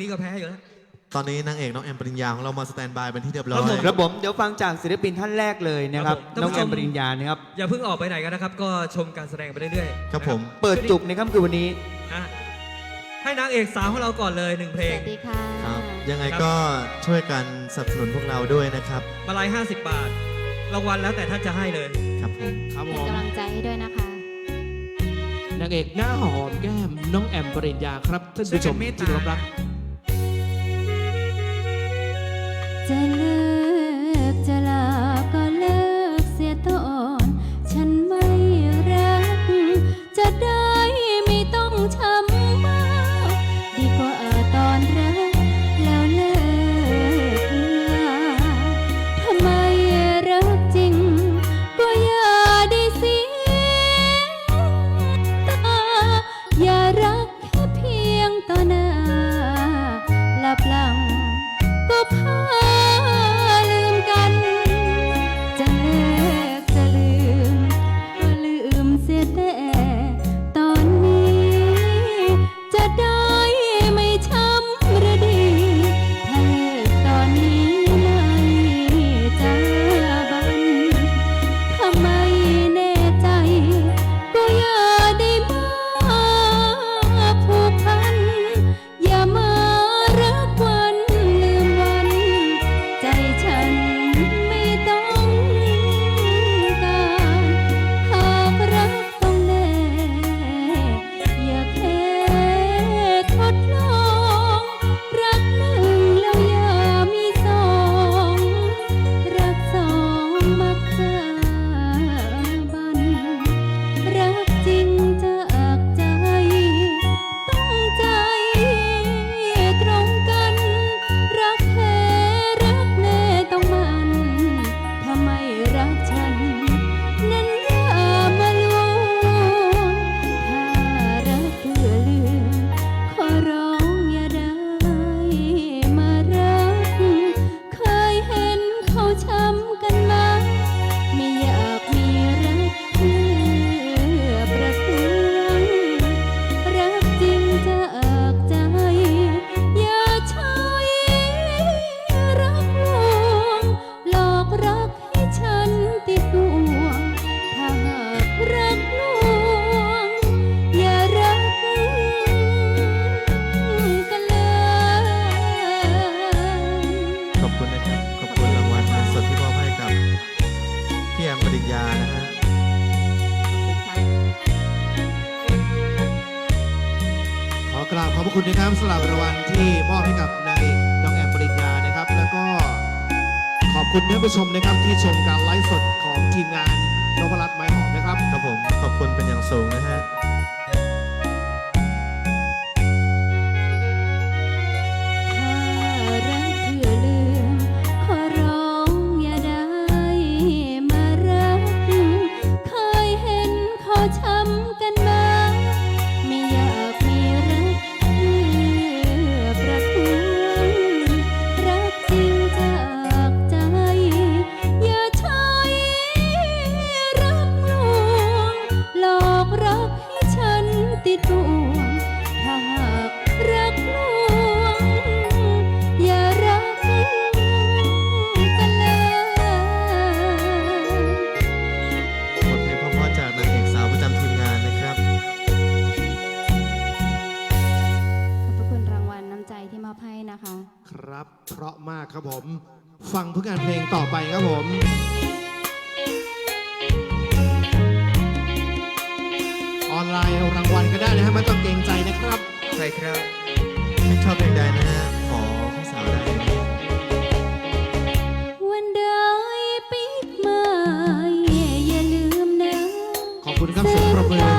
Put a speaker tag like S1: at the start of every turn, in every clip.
S1: นี่ก็แพ้อยู่แล้ว
S2: ตอนนี้นางเอกน้องแอมปริญญาของเรามาสแตนบายเป็นที่เรียบร้อ
S1: ครับผ
S2: ย
S1: ม
S3: ครับผมเดี๋ยวฟังจากศิลปินท่านแรกเลยนะครับ
S1: ครับผม
S3: น้องแอ
S1: ท่าน
S3: ม
S1: ผู้ชม
S3: ปริญญานะครับ
S1: อย่าเพิ่งออกไปไหนกันนะครับ ก็ชมการแสดงไปเรื่อยๆ
S2: ครับผม
S3: เปิดจุกในค่ำคืนวันนี้
S1: นะให้นางเอกสาวของเราก่อนเลยหนึ่งเพล
S4: ส
S1: ง
S4: วัสดีค่ะ
S2: ครับยังไงก็ช่วยกันสนับสนุนพวกเราด้วยนะครับ
S1: มาลาย50 บาท รางวัลแล้วแต่ท่านจะให้เลย
S2: ครับผม
S5: ครับ
S4: เป็
S5: ผ
S4: น
S5: ม
S4: กำลังใจให้ด้วยนะคะ
S5: นางเอกหน้าหอมแก้มน้องแอมปริญญาครับท่านผู้ชมที่เคารพรัก
S4: จ กราบขอ
S2: บพระ
S5: คุณนะครับสำหรับรางวัลที่มอบให้กับนางเอกน้องแอมปริญญานะครับ แล้วก็ขอบคุณท่านผู้ชมนะครับที่ชมการไลฟ์สดของทีมงานนพรัตน์ไม้หอมนะครับ
S2: ครับผมขอบคุณเป็นอย่างสูงนะฮะ
S4: กรักให้ฉันติดบ่วงถ้าหากรักลวง อย่ารักกันเลย
S2: บทเพลงเพราะๆจากนางเอกสาวประจำทีมงานนะครับ
S4: ขอบพระคุณรางวัลน้ำใจที่มอบให้นะคะ
S5: ครับ เพราะมากครับผม ฟังผลงานเพลงต่อไปครับผม ออนไลน์เอารางวัลก็ได้นะฮะไม่ต้องเกรงใจนะครับ
S1: ใช่ครับ
S2: ไม่ชอบเพลงใดนะฮะขอพี่สาวได้
S4: วันใดปีกไม้อย่าลืมนะ
S5: ขอบคุณครับเสียงประมือ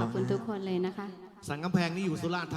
S4: ขอ
S6: บคุณทุกคนเลยนะ
S5: คะ สันกำแพงนี่อยู่สุราษฎร์